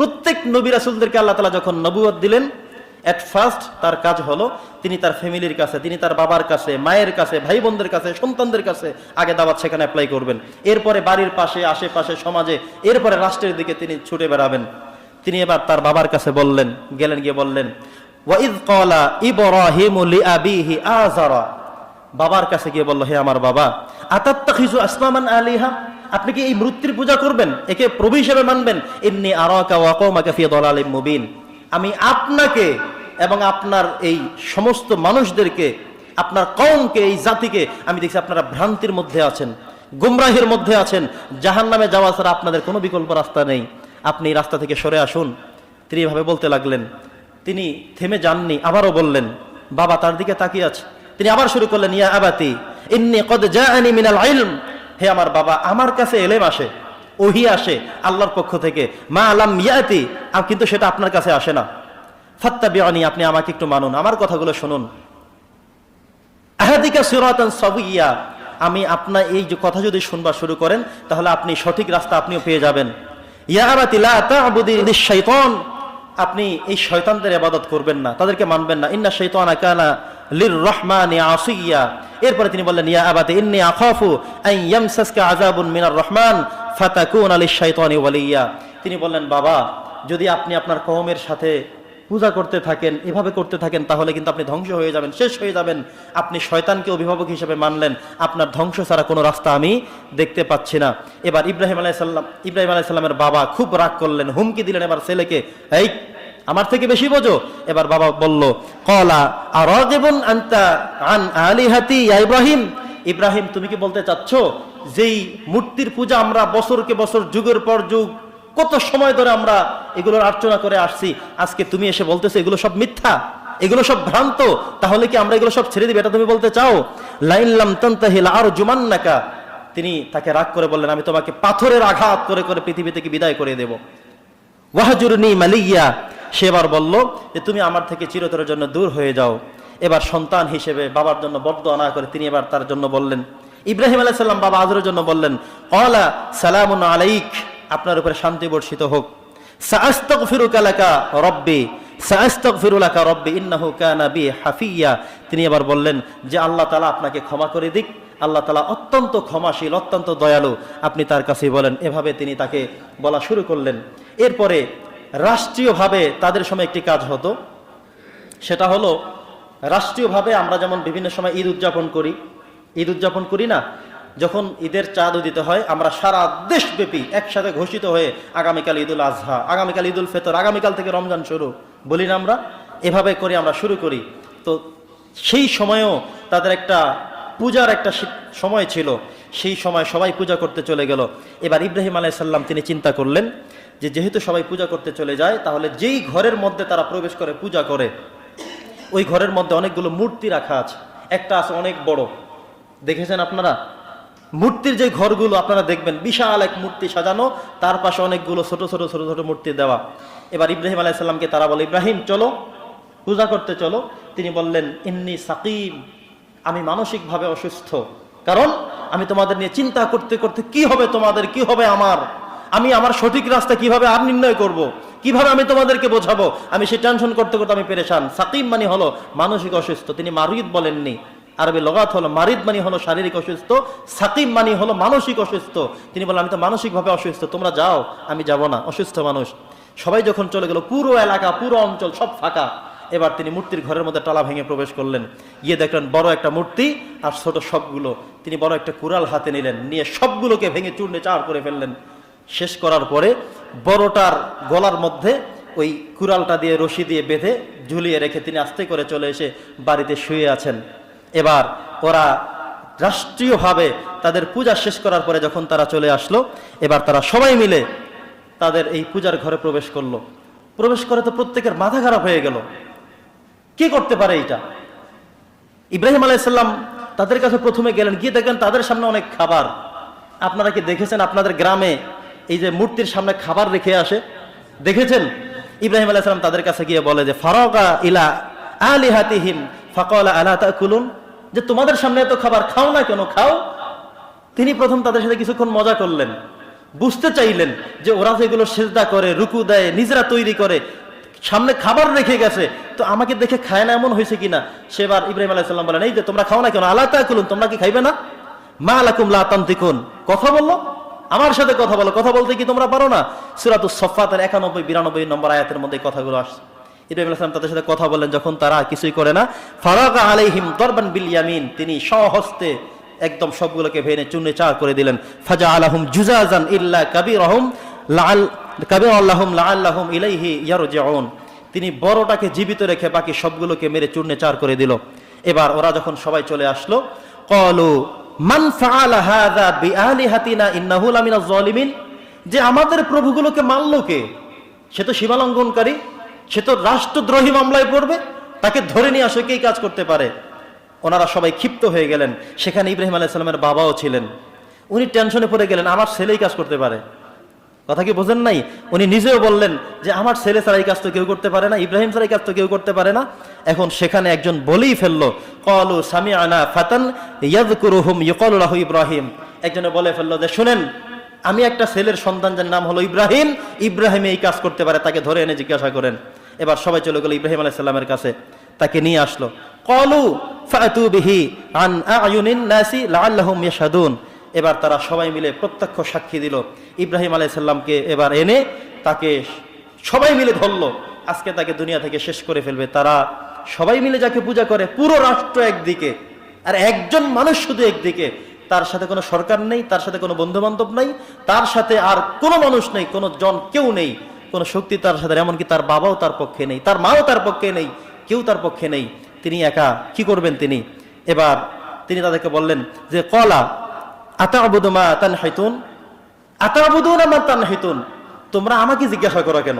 প্রত্যেক নবী রাসুলদেরকে আল্লাহ তালা যখন নবুয়ত দিলেন এট ফার্স্ট তার কাজ হলো তিনি তার ফ্যামিলির কাছে, তিনি তার বাবার কাছে, মায়ের কাছে ভাই বোনদের কাছে, সন্তানদের কাছে আগে দাওয়াত সেখানে অ্যাপ্লাই করবেন। এরপরে বাড়ির পাশে, আশেপাশে, সমাজে, এরপরে রাষ্ট্রের দিকে তিনি ছুটে বেড়াবেন। তিনি এবার তার বাবার কাছে বললেন, গেলেন, গিয়ে বললেন বাবার কাছে গিয়ে বলল, হে আমার বাবা আতাত্তাখিজু আসনামান আলিহা? আপনি কি এই মূর্তির পূজা করবেন? একে প্রভু হিসেবে মানবেন। ইন্নি আরাকা মুবিন। আমি আপনাকে এবং আপনার এই সমস্ত মানুষদেরকে, আপনার কওমকে, এই জাতিকে, আমি দেখছি আপনারা ভ্রান্তির মধ্যে আছেন, গুমরাহের মধ্যে আছেন। জাহান্নামে যাওয়া ছাড়া আপনাদের কোনো বিকল্প রাস্তা নেই। আপনি রাস্তা থেকে সরে আসুন। তিনি এভাবে বলতে লাগলেন। তিনি থেমে যাননি, আবারও বললেন, বাবা, তার দিকে তাকিয়ে আছে। তিনি আবার শুরু করলেন, ইয়া আবাতি, ইন্নি কদ জাআনি মিনাল ইলম। হে আমার বাবা, আমার কাছে এলেম আসে, ওহি আসে আল্লাহর পক্ষ থেকে। মা আলাম ইয়াতি, আম- কিন্তু সেটা আপনার কাছে আসে না। ফাত্তাবিআনি আপনি আমাকে একটু মানুন, আমার কথাগুলো শুনুন। আহাদিকা সিরাতান সাবিয়্যা আমি আপনার এই যে কথা যদি শুনবা শুরু করেন, তাহলে আপনি সঠিক রাস্তা আপনিও পেয়ে যাবেন। আপনি এই শয়তানদের ইবাদত করবেন না, তাদেরকে মানবেন না। ইন্না শাইতানা কানা লির রহমানি আসিয়া। এরপরে তিনি বললেন, ইয়া আবাতি, ইন্নী আখাফু আন ইয়ামসাসকা আযাবুন মিনার রহমান, ফাতাকুনা লিশ-শাইতানি ওয়ালিয়া। তিনি বললেন, বাবা, যদি আপনি আপনার কওমের সাথে পূজা করতে থাকেন, এভাবে করতে থাকেন, তাহলে কিন্তু আপনি ধ্বংস হয়ে যাবেন, শেষ হয়ে যাবেন। আপনি শয়তানকে অভিভাবক হিসেবে মানলেন, আপনার ধ্বংস ছাড়া কোনো রাস্তা আমি দেখতে পাচ্ছি না। এবার ইব্রাহিম আলাইসাল্লাম ইব্রাহিম আলাইসাল্লামের বাবা খুব রাগ করলেন, হুমকি দিলেন এবার ছেলেকে, এই আমার থেকে বেশি বোঝো। এবার বাবা বলল, কলা আর আন্তা আন আলিহাতি ইয়া ইব্রাহিম? ইব্রাহিম, তুমি কি বলতে চাচ্ছ যেই মূর্তির পূজা আমরা বছরকে বছর, যুগের পর যুগ, কত সময় ধরে আমরা এগুলোর আর্চনা করে আসছি, আজকে তুমি এসে বলতেছো এগুলো সব মিথ্যা, এগুলো সব ভ্রান্ত, তাহলে কি আমরা এগুলো সব ছেড়ে দিবে? এটা তুমি বলতে চাও? লাইনলাম তন্তাহিল আর জুমান্নাকা তিনি তাকে রাগ করে বললেন, আমি তোমাকে পাথরের আঘাত করে করে পৃথিবী থেকে বিদায় করে দেব। ওয়াহাজুরনি মালিয়া সে এবার বলল যে তুমি আমার থেকে চিরতরের জন্য দূর হয়ে যাও। এবার সন্তান হিসেবে বাবার জন্য বদ্ধ না করে তিনি এবার তার জন্য বললেন, ইব্রাহিম আলাইসাল্লাম বাবা আজরের জন্য বললেন অলা সালামুন আলাইক আপনার উপরে শান্তি বর্ষিত হোক। সাআস্তাগফিরুকা লাকা রব্বি সাআস্তাগফিরুলাকা রব্বি ইন্নাহু কানা বি হাফিয়া তিনি এবার বললেন, যে আল্লাহ তালা আপনাকে ক্ষমা করে দিক, আল্লাহ তালা অত্যন্ত ক্ষমাশীল, অত্যন্ত দয়ালু আপনি তার কাছেই বলেন। এভাবে তিনি তাকে বলা শুরু করলেন। এরপরে রাষ্ট্রীয়ভাবে তাদের সময় একটি কাজ হতো। সেটা হলো, রাষ্ট্রীয়ভাবে আমরা যেমন বিভিন্ন সময় ঈদ উদযাপন করি, ঈদ উদযাপন করি না, যখন ঈদের চাঁদ উদিত হয়, আমরা সারা দেশব্যাপী একসাথে ঘোষিত হয়ে আগামীকাল ঈদুল আজহা আগামীকাল ঈদুল ফেতর, আগামীকাল থেকে রমজান শুরু, বলি না আমরা, এভাবে করে আমরা শুরু করি। তো সেই সময়েও তাদের একটা পূজার একটা সময় ছিল, সেই সময় সবাই পূজা করতে চলে গেল। এবার ইব্রাহিম আলাইসাল্লাম তিনি চিন্তা করলেন যে যেহেতু সবাই পূজা করতে চলে যায়, তাহলে যেই ঘরের মধ্যে তারা প্রবেশ করে পূজা করে, ওই ঘরের মধ্যে অনেকগুলো মূর্তি রাখা আছে। একটা আছে অনেক বড়। দেখেছেন আপনারা? মূর্তির যে ঘরগুলো আপনারা দেখবেন, বিশাল এক মূর্তি সাজানো, তার পাশে অনেকগুলো ছোট ছোট ছোট ছোট মূর্তি দেওয়া। এবার ইব্রাহিম আলাইসাল্লামকে তারা বলে, ইব্রাহিম, চলো, পূজা করতে চলো। তিনি বললেন, ইন্নি সাকিম, আমি মানসিকভাবে অসুস্থ। কারণ, আমি তোমাদের নিয়ে চিন্তা করতে করতে কি হবে তোমাদের, কি হবে আমার? আমি আমার সঠিক রাস্তা কীভাবে আর নির্ণয় করব। কীভাবে আমি তোমাদেরকে বোঝাবো? আমি সে টেনশন করতে করতে আমি পেরেশান। সাকিম মানে হলো মানসিক অসুস্থ। তিনি মারিদ বলেননি। আরবি লগাত হলো মারিদ মানি হলো শারীরিক অসুস্থ। সাকিম মানি হলো মানসিক অসুস্থ। তিনি বলেন, আমি তো মানসিকভাবে অসুস্থ। তোমরা যাও, আমি যাব না। অসুস্থ মানুষ। সবাই যখন চলে গেল, পুরো এলাকা, পুরো অঞ্চল সব ফাঁকা। এবার তিনি মূর্তির ঘরের মধ্যে টালা ভেঙে প্রবেশ করলেন। গিয়ে দেখলেন, বড় একটা মূর্তি আর ছোট সবগুলো। তিনি বড় একটা কুড়াল হাতে নিলেন। নিয়ে সবগুলোকে ভেঙে চূর্ণে চার করে ফেললেন। শেষ করার পরে বড়টার গলার মধ্যে ওই কুড়ালটা দিয়ে রশি দিয়ে বেঁধে ঝুলিয়ে রেখে তিনি আস্তে করে চলে এসে বাড়িতে শুয়ে আছেন। এবার ওরা রাষ্ট্রীয়ভাবে তাদের পূজা শেষ করার পরে যখন তারা চলে আসলো, এবার তারা সবাই মিলে তাদের এই পূজার ঘরে প্রবেশ করল। প্রবেশ করে তো প্রত্যেকের মাথা খারাপ হয়ে গেল। কে করতে পারে এটা ইব্রাহিম আলাইসাল্লাম তাদের কাছে প্রথমে গেলেন, গিয়ে দেখলেন তাদের সামনে অনেক খাবার। আপনারা কি দেখেছেন আপনাদের গ্রামে এই যে মূর্তির সামনে খাবার রেখে আসে, দেখেছেন? ইব্রাহিম আলাইসাল্লাম তাদের কাছে গিয়ে বলে যে ফারকা ইলা আলি হাতিহিম ফাকলা আলা তাকুলুন? যে, তোমাদের সামনে এত খাবার খাও না কেন? খাও। তিনি প্রথম তাদের সাথে কিছুক্ষণ মজা করলেন। বুঝতে চাইলেন যে, ওরা যেগুলো সেজদা করে, রুকু দেয়, নিজেরা তৈরি করে, সামনে খাবার রেখে গেছে, তো আমাকে দেখে খায় না এমন হয়েছে কিনা? সেবার ইব্রাহিম আলাইসাল্লাম বলেন, এই যে, তোমরা খাও না কেন? আল্লাহ তাকুলুন, তোমরা কি খাইবে না? মা আলাকুম লা তান্তিকুন। কথা বলল? আমার সাথে কথা বলো। কথা বলতে কি তোমরা পারো না? সুরাত সফাতের একানব্বই, বিরানব্বই নম্বর আয়াতের মধ্যে কথাগুলো আসছে। ইব্রাহিম আলাইসালাম তাদের সাথে কথা বললেন যখন তারা কিছুই করে না। ফারাকা আলাইহিম দরবান বিল ইয়ামিন। তিনি সহস্তে একদম সবগুলোকে ভেঙে চুনে চা করে দিলেন। ফাজা আলাহুম জুজাজান ইল্লা কাবির আহম লাল কাবির আল্লাহম লাআল্লাহুম ইলাইহি ইয়ারজিউন। তিনি বড়টাকে জীবিত রেখে বাকি সবগুলোকে মেরে চূর্ণে চার করে দিল। এবার ওরা যখন সবাই চলে আসলো কলু মান ফাআলা হাযা বিআলিহাতিনা ইন্নাহু লামিনাজ জালিমিন যে আমাদের প্রভুগুলোকে মানল কে? সে তো সীমালঙ্ঘনকারী, সে তো রাষ্ট্রদ্রোহী মামলায় পড়বে, তাকে ধরে নিয়ে আসে কে কাজ করতে পারে? ওনারা সবাই ক্ষিপ্ত হয়ে গেলেন। সেখানে ইব্রাহিম আলাইসালামের বাবাও ছিলেন। উনি টেনশনে পড়ে গেলেন, আমার ছেলেই কাজ করতে পারে। কথা কি বোঝেন নাই? উনি নিজেও বললেন যে, আমার ছেলে এই কাজ তো কেউ করতে পারে না, ইব্রাহিম এই কাজ তো কেউ করতে পারে না। এখন সেখানে একজন বলেই ফেলল, কলু সামি আনা ফাতান ইয়াদকুরুহুম ইউকলুল্লাহ ইব্রাহিম। একজনে বলে ফেলল যে, শুনেন, আমি একটা ছেলের সন্তান যার নাম হলো ইব্রাহিম। ইব্রাহিম এই কাজ করতে পারে, তাকে ধরে এনে জিজ্ঞাসা করেন। এবার সবাই চলে গেল ইব্রাহিম আলাইসাল্লামের কাছে, তাকে নিয়ে আসলো। কলু ফাতু বিহি আন আয়ুনিন নাসি লাআল্লাহুম ইয়াশহাদুন। এবার তারা সবাই মিলে প্রত্যক্ষ সাক্ষী দিল। ইব্রাহিম আলাইসাল্লামকে এবার এনে তাকে সবাই মিলে ধরলো। আজকে তাকে দুনিয়া থেকে শেষ করে ফেলবে। তারা সবাই মিলে যাকে পূজা করে, পুরো রাষ্ট্র একদিকে। আর একজন মানুষ শুধু একদিকে। তার সাথে কোনো সরকার নেই, তার সাথে কোনো বন্ধু বান্ধব নেই, তার সাথে আর কোনো মানুষ নেই, কোনো জন কেউ নেই। কোনো শক্তি তার সাথে, এমনকি তার বাবাও তার পক্ষে নেই, তার মাও তার পক্ষে নেই, কেউ তার পক্ষে নেই। তিনি একা, কি করবেন তিনি? এবার তিনি তাদেরকে বললেন যে কলা আতা আবুদমা তান হাইতুন আতা আবুদুন আমার তান হাইতুন তোমরা আমাকে জিজ্ঞাসা করো কেন?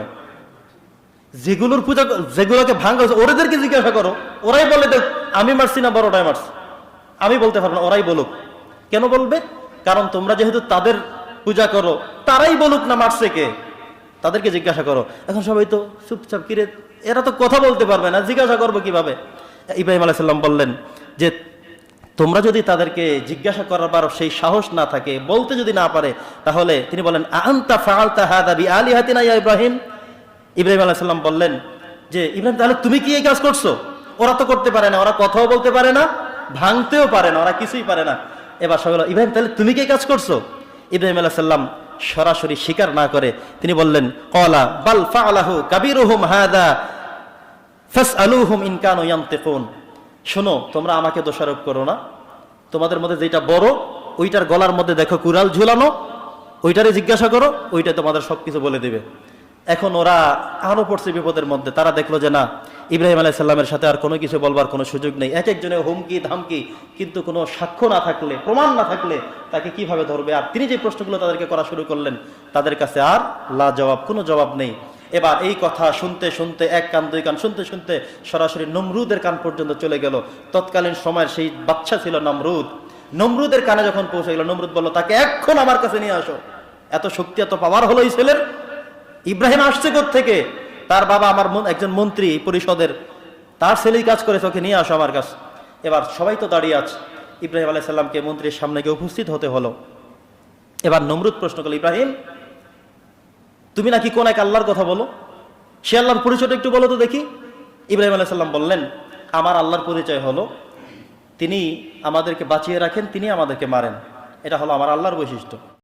যেগুলোর পূজা যেগুলোকে ভাঙ্গা হয়েছে, ওদেরকে জিজ্ঞাসা করো। ওরাই বলে দেখ, আমি মারছি না, বড়টাই মারছি। আমি বলতে পারব না, ওরাই বলুক। কেন বলবে? কারণ তোমরা যেহেতু তাদের পূজা করো, তারাই বলুক না মারছে কে। তাদেরকে জিজ্ঞাসা করো। এখন সবাই তো চুপচাপ কিরে, এরা তো কথা বলতে পারবে না, জিজ্ঞাসা করব কীভাবে? ইব্রাহিম আলাইসাল্লাম বললেন যে তোমরা যদি তাদেরকে জিজ্ঞাসা করার সেই সাহস না থাকে, বলতে যদি না পারে, তাহলে তিনি বলেন আন্তা ফাআলতা হাদা বিআলিহাতিনা ইয়া ইব্রাহিম? ইব্রাহিম আলাইসাল্লাম বললেন যে, ইব্রাহিম, তাহলে তুমি কি এই কাজ করছ? ওরা তো করতে পারে না, ওরা কথাও বলতে পারে না, ভাঙতেও পারে না, ওরা কিছুই পারে না। এবার সবাই ইব্রাহিম, তাহলে তুমি কি কাজ করছ? ইব্রাহিম আলাইসাল্লাম সরাসরি স্বীকার না করে তিনি বললেন কলা বাল ফাআলাহু কাবিরুহুম হাদা ফাসআলুহুম ইন কানু ইয়ানতিকুন। শোনো, তোমরা আমাকে দোষারোপ করো না। তোমাদের মধ্যে যেটা বড়, ওইটার গলার মধ্যে দেখো কুড়াল ঝুলানো, ওইটারে জিজ্ঞাসা করো, ওইটা তোমাদের সবকিছু বলে দেবে। এখন ওরা আরও পড়ছে বিপদের মধ্যে, তারা দেখল যে না, ইব্রাহিম আলাইসাল্লামের সাথে আর কোনো কিছু বলবার কোনো সুযোগ নেই। এক একজনের হুমকি, ধামকি, কিন্তু কোনো সাক্ষ্য না থাকলে, প্রমাণ না থাকলে তাকে কীভাবে ধরবে? আর তিনি যে প্রশ্নগুলো তাদেরকে করা শুরু করলেন, তাদের কাছে আর লা জবাব কোনো জবাব নেই। এবার এই কথা শুনতে শুনতে এক কান, দুই কান, শুনতে শুনতে সরাসরি নমরুদের কান পর্যন্ত চলে গেল। তৎকালীন সময়ের সেই বাচ্চা ছিল নমরুদ। নমরুদের কানে যখন পৌঁছে গেল, নমরুদ বলল, তাকে এখন আমার কাছে নিয়ে আসো। এত শক্তি, এত পাওয়ার হলো এই ছেলের। ইব্রাহিম আসছে থেকে তার বাবা আমার একজন মন্ত্রী পরিষদের। তার ছেলেই কাজ করেছে, ওকে নিয়ে আসো আমার কাছে। এবার সবাই তো দাঁড়িয়ে আছে। ইব্রাহিম আলাইসাল্লামকে মন্ত্রীর সামনে গিয়ে উপস্থিত হতে হলো। এবার নমরুদ প্রশ্ন করল, ইব্রাহিম তুমি নাকি কোন এক আল্লাহর কথা বলো? সে আল্লাহর পরিচয়টা একটু বলো তো দেখি। ইব্রাহিম আলাইসাল্লাম বললেন, আমার আল্লাহর পরিচয় হলো, তিনি আমাদেরকে বাঁচিয়ে রাখেন, তিনি আমাদেরকে মারেন। এটা হলো আমার আল্লাহর বৈশিষ্ট্য।